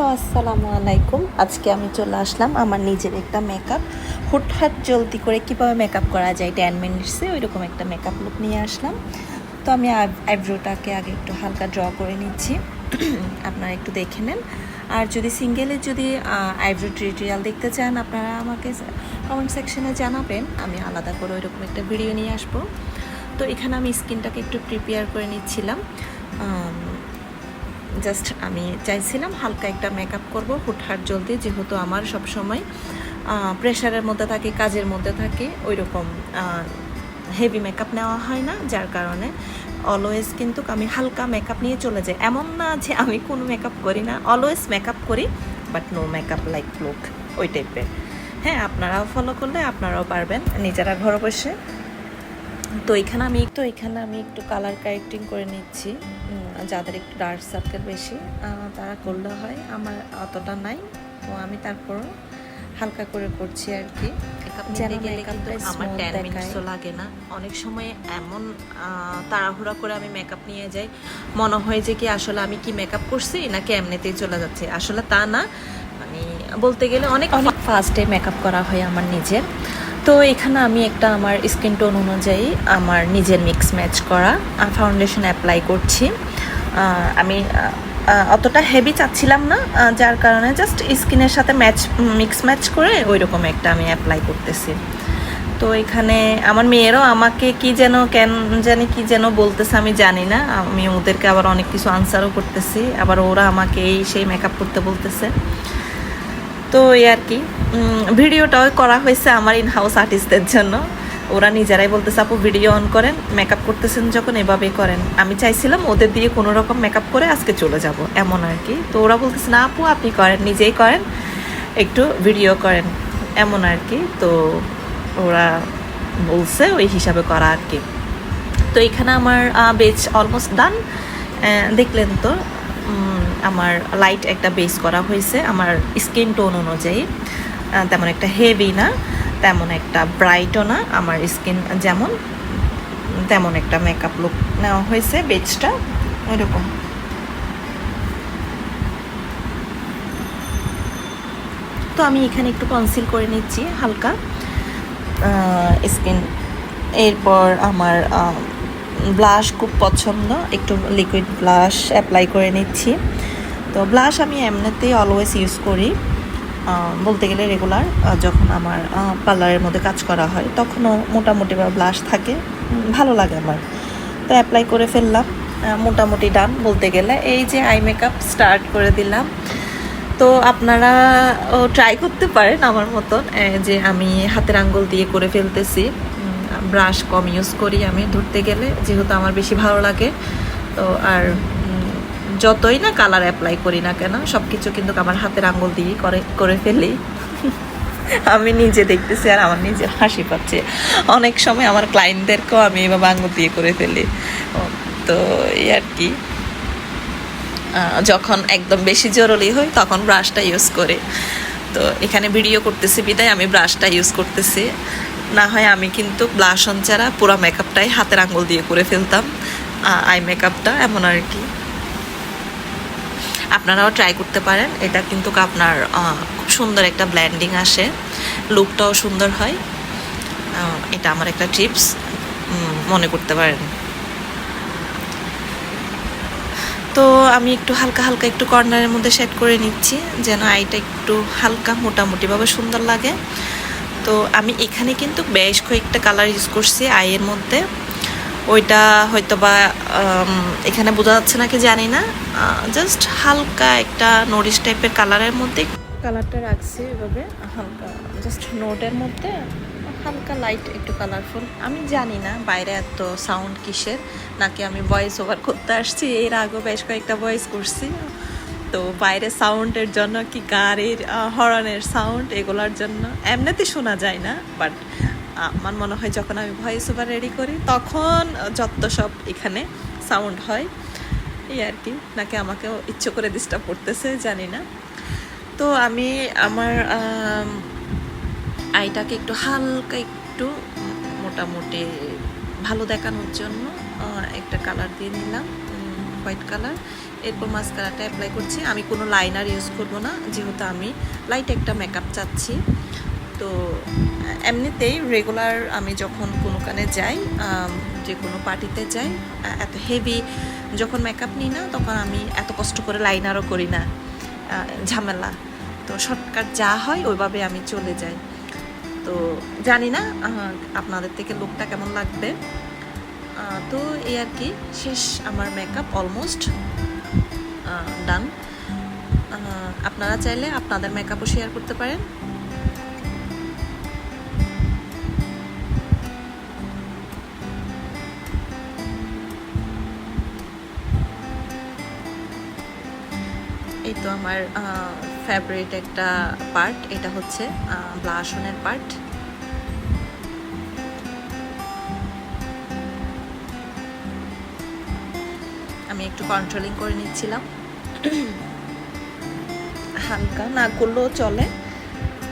Hello, আসসালামু আলাইকুম। আজকে আমি চলে আসলাম আমার নিজের একটা মেকআপ হুটহাট জলদি করে কীভাবে মেকআপ করা যায় টেন মিনিটসে ওইরকম একটা মেকআপ লুক নিয়ে আসলাম। তো আমি আইব্রোটাকে আগে একটু হালকা ড্র করে নিচ্ছি। আপনারা একটু দেখে নেন। আর যদি সিঙ্গেলে যদি আইব্রো টিউটোরিয়াল দেখতে চান, আপনারা আমাকে কমেন্ট সেকশনে জানাবেন। আমি আলাদা করে ওইরকম একটা ভিডিও নিয়ে আসব। তো এখানে আমি স্কিনটাকে একটু প্রিপেয়ার করে নিচ্ছিলাম। জাস্ট আমি চাইছিলাম হালকা একটা মেকআপ করব হুটহাট জলদি, যেহেতু আমার সব সময় প্রেশারের মধ্যে থাকে, কাজের মধ্যে থাকে ওই রকম হেভি মেকআপ নেওয়া হয় না, যার কারণে অলওয়েজ কিন্তু আমি হালকা মেকআপ নিয়ে চলে যাই। এমন না যে আমি কোনো মেকআপ করি না অলওয়েজ মেকআপ করি but no makeup like look ওই টাইপের হ্যাঁ আপনারাও ফলো করলে আপনারাও পারবেন, নিজেরা ঘরে বসে তো এখানে আমি তো এখানে আমি একটু কালার কারেক্টিং করে নিচ্ছি। যাদের একটু ডার্ক সার্কেল বেশি তারা করলে হয় আমার অতটা নাই। তো আমি তারপরও হালকা করে করছি আর কি আমার টেন মিনিটসও লাগে না। অনেক সময় এমন তাড়াহুড়া করে আমি মেকআপ নিয়ে যাই মনে হয় যে কি আসলে আমি কি মেকআপ করছি নাকি এমনিতেই চলে যাচ্ছে। আসলে তা না। মানে বলতে গেলে অনেক অনেক ফার্স্টে মেকআপ করা হয় আমার নিজের তো এখানে আমি একটা আমার স্কিন টোন অনুযায়ী আমার নিজের মিক্স ম্যাচ করা ফাউন্ডেশন অ্যাপ্লাই করছি। আমি অতটা হেভি চাচ্ছিলাম না যার কারণে জাস্ট স্কিনের সাথে ম্যাচ মিক্স ম্যাচ করে ওই রকম একটা আমি অ্যাপ্লাই করতেছি। তো এখানে আমার মেয়েরও আমাকে কি যেন, কেন জানি কি যেন বলতেছে আমি জানি না। আমি ওদেরকে আবার অনেক কিছু আনসারও করতেছি। আবার ওরা আমাকে এই সেই মেকআপ করতে বলতেছে। তো এই আর কি ভিডিওটাও করা হয়েছে আমার ইন হাউস আর্টিস্টদের জন্য। ওরা নিজেরাই বলতেছে, আপু ভিডিও অন করেন মেকআপ করতেছেন যখন, এভাবেই করেন। আমি চাইছিলাম ওদের দিয়ে কোনো রকম মেকআপ করে আজকে চলে যাব, এমন আর কি। তো ওরা বলতেছে, না, আপু, আপনি করেন, নিজেই করেন, একটু ভিডিও করেন। এমন আর কি। তো ওরা বলছে, ওই হিসাবে করা আর কি। তো এখানে আমার বেচ অলমোস্ট ডান দেখলেন তো আমার লাইট একটা বেস করা হয়েছে, আমার স্কিন টোন অনুযায়ী। তেমন একটা হেভি না, তেমন একটা ব্রাইটও না, আমার স্কিন যেমন, তেমন একটা মেকআপ লুক নেওয়া হয়েছে বেচটা ওইরকম। তো আমি এখানে একটু কনসিল করে নিচ্ছি হালকা। স্কিন এরপর আমার ব্লাশ খুব পছন্দ। একটু লিকুইড ব্লাশ অ্যাপ্লাই করে নিচ্ছি। তো ব্লাশ আমি এমনিতেই অলওয়েজ ইউজ করি। বলতে গেলে রেগুলার যখন আমার পার্লারের মধ্যে কাজ করা হয়, তখনও মোটামুটি বা ব্লাশ থাকে। ভালো লাগে আমার। তো অ্যাপ্লাই করে ফেললাম। মোটামুটি ডান বলতে গেলে। এই যে আই মেকআপ স্টার্ট করে দিলাম। তো আপনারা ট্রাই করতে পারেন আমার মতন। যে আমি হাতের আঙ্গুল দিয়ে করে ফেলতেছি। ব্রাশ কম ইউজ করি আমি ধরতে গেলে, যেহেতু আমার বেশি ভালো লাগে। তো আর যতই না কালার অ্যাপ্লাই করি না কেন সব কিছু কিন্তু আমার হাতের আঙ্গুল দিয়ে করে করে ফেলি। আমি নিজে দেখতেছি আর আমার নিজে হাসি পাচ্ছে। অনেক সময় আমার ক্লায়েন্টদেরকেও আমি এভাবে আঙুল দিয়ে করে ফেলি। তো এই আর কি। যখন একদম বেশি জরুরি হয়, তখন ব্রাশটা ইউজ করে। তো এখানে ভিডিও করতেছি বিদায়, আমি ব্রাশটা ইউজ করতেছি। না হয় আমি কিন্তু ব্লাশ অন ছাড়া পুরো মেকআপটাই হাতের আঙ্গুল দিয়ে করে ফেলতাম আই মেকআপটা এমন আর কি। আপনারাও ট্রাই করতে পারেন, এটা কিন্তু আপনার খুব সুন্দর একটা ব্ল্যান্ডিং আসে লুকটাও সুন্দর হয়। এটা আমার একটা টিপস মনে করতে পারেন। তো আমি একটু হালকা হালকা একটু কর্নারের মধ্যে সেট করে নিচ্ছি, যেন আইটা একটু হালকা মোটামুটিভাবে সুন্দর লাগে। তো আমি এখানে কিন্তু বেশ কয়েকটা কালার ইউজ করছি আইয়ের মধ্যে। ওইটা হয়তো বা এখানে বোঝা যাচ্ছে নাকি জানি না। জাস্ট হালকা একটা নরিশ টাইপের কালারের মধ্যে কালারটা রাখছি এভাবে। হালকা জাস্ট নোটের মধ্যে হালকা লাইট একটু কালারফুল আমি জানি না বাইরে এত সাউন্ড কিসের, নাকি আমি ভয়েস ওভার করতে আসছি, এর আগেও বেশ কয়েকটা ভয়েস করছি। তো বাইরে সাউন্ডের জন্য কি গাড়ির হরনের সাউন্ড এগুলোর জন্য এমনিতে শোনা যায় না, বাট আমার মনে হয় যখন আমি ভয়েস ওভার রেডি করি, তখন যত সব এখানে সাউন্ড হয়, এই আর কি। নাকি আমাকেও ইচ্ছে করে ডিস্টার্ব করতেছে, জানি না। তো আমি আমার আইটাকে একটু হালকা একটু মোটামুটি ভালো দেখানোর জন্য একটা কালার দিয়ে নিলাম। White colour. এরপর মাস্কারাটা অ্যাপ্লাই করছি। আমি কোনো লাইনার ইউজ করব না, যেহেতু আমি লাইট একটা মেকআপ চাচ্ছি। তো, এমনিতেই রেগুলার আমি যখন কোনো কানে যাই যে কোনো পার্টিতে যাই, এত হেভি যখন মেকআপ নিই না, তখন আমি এত কষ্ট করে লাইনারও করি না। ঝামেলা। তো শর্টকাট যা হয়, ওইভাবে আমি চলে যাই। তো জানি না আপনাদের থেকে লোকটা কেমন লাগবে। তো এই আর কি, শেষ আমার মেকআপ অলমোস্ট ডান আপনারা চাইলে আপনাদের মেকআপও শেয়ার করতে পারেন। এই তো আমার ফেভারিট একটা পার্ট এটা হচ্ছে ব্লাশনের পার্ট আমি একটু কন্ট্রোলিং করে নিচ্ছিলাম। হালকা না করলেও চলে।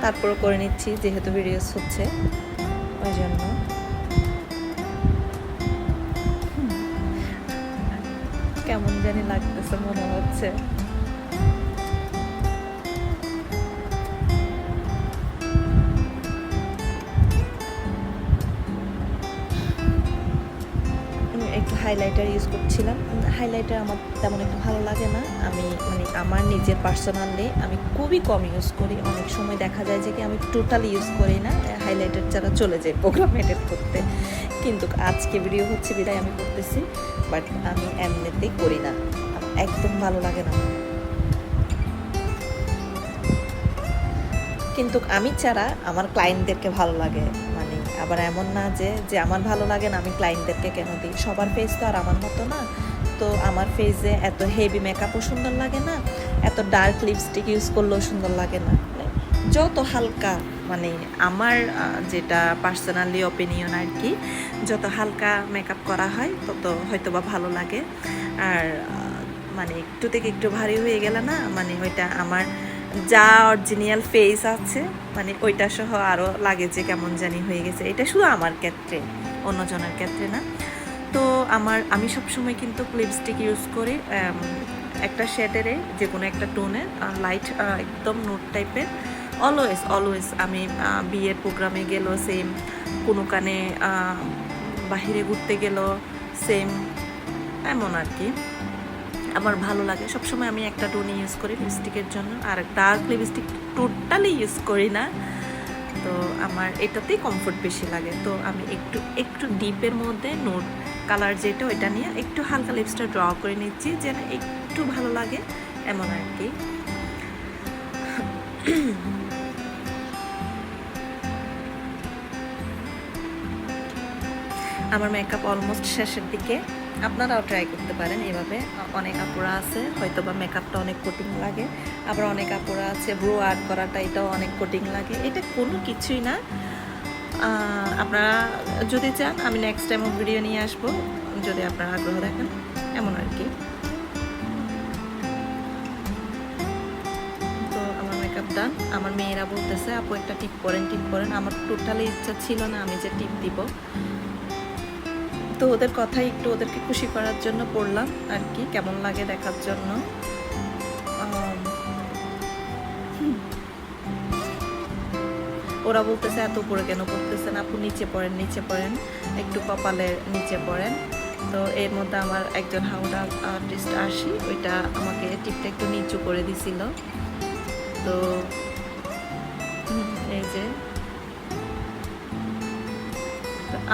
তারপরে করে নিচ্ছি, যেহেতু ভিডিওস হচ্ছে। ওই জন্য। কেমন জানি লাগতেছে, মনে হচ্ছে। হাইলাইটার ইউজ করছিলাম। হাইলাইটার আমার তেমন একটু ভালো লাগে না। আমি মানে আমার নিজের পার্সোনালি আমি খুবই কম ইউজ করি। অনেক সময় দেখা যায় যে কি আমি টোটালি ইউজ করি না। হাইলাইটার ছাড়া চলে যাই প্রোগ্রাম এডিট করতে। কিন্তু আজকে ভিডিও হচ্ছে, বিদায় আমি করতেছি। বাট আমি এমনিতেই করি না। একদম ভালো লাগে না। কিন্তু আমি ছাড়া আমার ক্লায়েন্টদেরকে ভালো লাগে। আবার এমন না যে যে আমার ভালো লাগে না, আমি ক্লায়েন্টদেরকে কেন দিই? সবার ফেস তো আর আমার মতো না। তো আমার ফেসে এত হেভি মেকআপও সুন্দর লাগে না, এত ডার্ক লিপস্টিক ইউজ করলেও সুন্দর লাগে না। যত হালকা মানে আমার যেটা পার্সোনালি অপিনিয়ন আর কি, যত হালকা মেকআপ করা হয়, তত হয়তো বা ভালো লাগে। আর মানে একটু থেকে একটু ভারী হয়ে গেলে না মানে ওইটা আমার যা অরিজিনাল ফেস আছে মানে ওইটা সহ আরও লাগে যে কেমন জানি হয়ে গেছে। এটা শুধু আমার ক্ষেত্রে, অন্যজনের ক্ষেত্রে না। তো আমার, আমি সবসময় কিন্তু লিপস্টিক ইউজ করি একটা শেডেরে যে কোনো একটা টোনের লাইট একদম নোট টাইপের অলওয়েজ অলওয়েজ আমি বিয়ের প্রোগ্রামে গেল সেম কোনো কানে বাহিরে ঘুরতে গেল সেম এমন আর কি। আমার ভালো লাগে। সবসময় আমি একটা টোন ইউজ করি লিপস্টিকের জন্য। আর ডার্ক লিপস্টিক টোটালি ইউজ করি না। তো আমার এটাতেই কমফোর্ট বেশি লাগে। তো আমি একটু একটু ডিপের মধ্যে নোট কালার যেটা, ওইটা নিয়ে একটু হালকা লিপসটা ড্র করে নিচ্ছি যেন একটু ভালো লাগে এমন আর কি। আমার মেকআপ অলমোস্ট শেষের দিকে। আপনারাও ট্রাই করতে পারেন এভাবে। অনেক আপুরা আছে হয়তো বা মেকআপটা অনেক কোটিং লাগে, আবার অনেক আপুরা আছে ব্রো আর্ট করাটা এটাও অনেক কোটিং লাগে। এটা কোনো কিছুই না। আপনারা যদি চান, আমি নেক্সট টাইম ভিডিও নিয়ে আসব। যদি আপনারা আগ্রহ দেখেন, এমন আর কি। তো আমার মেকআপ ডান আমার মেয়েরা বলতেছে, আপু একটা টিপ করেন টিপ করেন। আমার টোটালি ইচ্ছা ছিল না আমি যে টিপ দিব। তো ওদের কথাই একটু ওদেরকে খুশি করার জন্য পড়লাম আর কি, কেমন লাগে দেখার জন্য। ওরা বলতেছে, এত উপরে কেন করতেছেন আপু নিচে পড়েন নিচে পড়েন, একটু কপালের নিচে পড়েন। তো এর মধ্যে আমার একজন হাউডা আর্টিস্ট আসি ওইটা আমাকে টিপটা একটু নিচু করে দিছিল। তো এই যে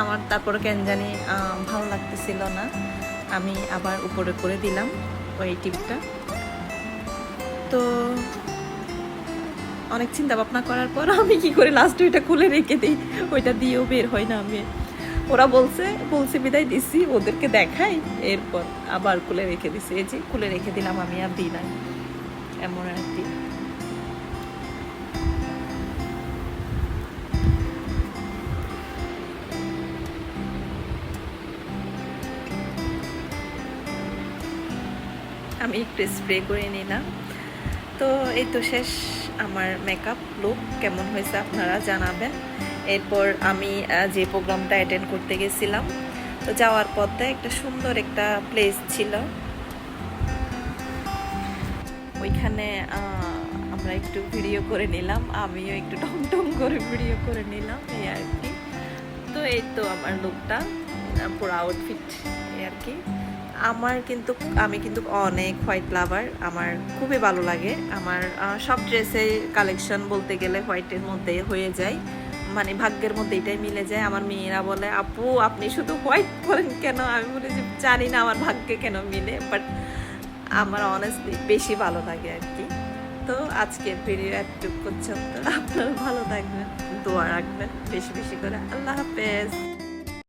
আমার তারপরে কেন জানি ভালো লাগতেছিল না। আমি আবার উপরে করে দিলাম ওই টিপটা। তো অনেক চিন্তা ভাবনা করার পর আমি কি করে লাস্ট ওইটা খুলে রেখে দিই, ওইটা দিয়েও বের হয় না আমি। ওরা বলছে বলছে, বিদায় দিছি, ওদেরকে দেখাই, এরপর আবার খুলে রেখে দিছি। এই যে খুলে রেখে দিলাম, আমি আর দিই নাই। এমন আর কি। আমি একটু স্প্রে করে নিলাম। তো এই তো শেষ আমার মেকআপ লুক কেমন হয়েছে আপনারা জানাবেন। এরপর আমি যে প্রোগ্রামটা অ্যাটেন্ড করতে গেছিলাম, তো যাওয়ার পথে একটা সুন্দর একটা প্লেস ছিল। ওইখানে আমরা একটু ভিডিও করে নিলাম, আমিও একটু টং টং করে ভিডিও করে নিলাম, এই আর কি। তো এই তো আমার লুকটা পুরো আউটফিট এই আর কি। আমার কিন্তু, আমি কিন্তু অনেক হোয়াইট লাভার আমার খুবই ভালো লাগে। আমার সব ড্রেসের কালেকশন বলতে গেলে হোয়াইটের মধ্যে হয়ে যায়। মানে ভাগ্যের মধ্যে এটাই মিলে যায়। আমার মেয়েরা বলে, আপু, আপনি শুধু হোয়াইট পরেন কেন? আমি বলি যে, জানি না আমার ভাগ্যে কেন মিলে বাট আমার অনেস্টলি বেশি ভালো লাগে আর কি। তো আজকের ভিডিও একটু পর্যন্ত। আপনারা ভালো থাকবেন, দোয়া রাখবেন, বেশি বেশি করে। আল্লাহ হাফেজ।